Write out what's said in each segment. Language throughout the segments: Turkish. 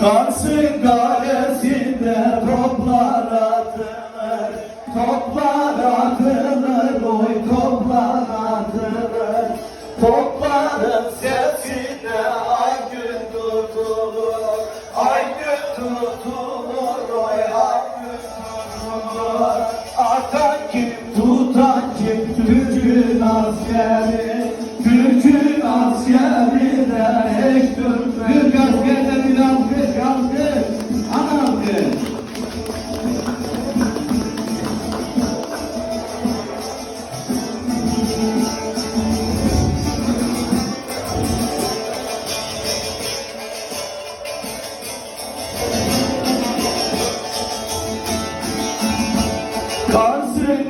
Kars'ın kalesinde toplar atılır Toplar atılır oy toplar atılır. Topların sesine ay gün tutulur Ay gün tutulur oy ay gün tutulur. Atan kim tutan kim Türk'ün askeri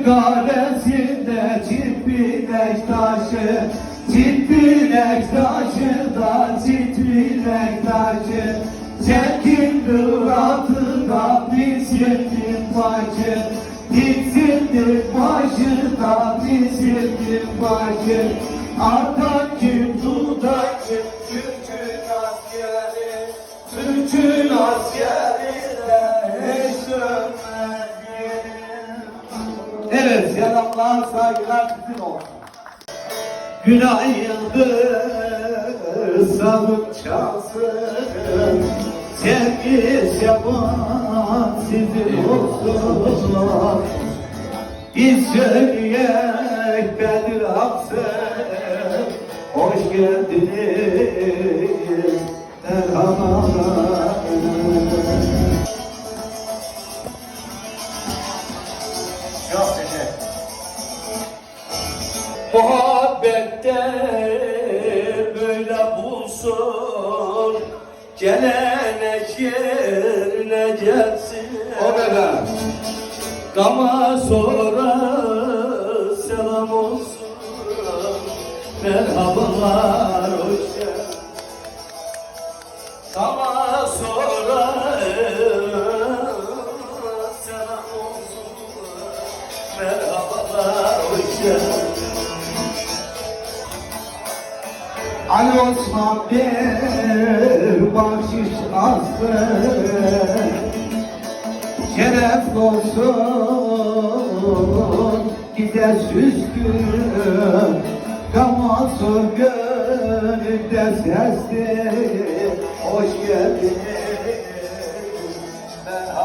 kalesinde çiftbilek taşı Çiftbilek taşı da çiftbilek taşı. Çekildi atı da biçildi başı Diksildi başı da biçildi başı Artan kim tutar kim Türk'ün askeri Türk'ün askeri de hiç dönmez Evet, selamlar, saygılar sizin olsun. Günaydın, sabır çalsın, sevgi sevan sizin olsun. Biz söyleyek Bedir Aksın, hoş geldiniz, merhaba. Muhabbette böyle bulsun. Gelenek yerine gelsin. O kadar. Gama sonra selam olsun. Merhabalar hoş geldin. Gama sonra selam olsun. Merhabalar hoş geldin Anonsma bir bahşiş alsın. Şeref olsun bize süskün Gam olsun sesli Hoş geldiniz merhaba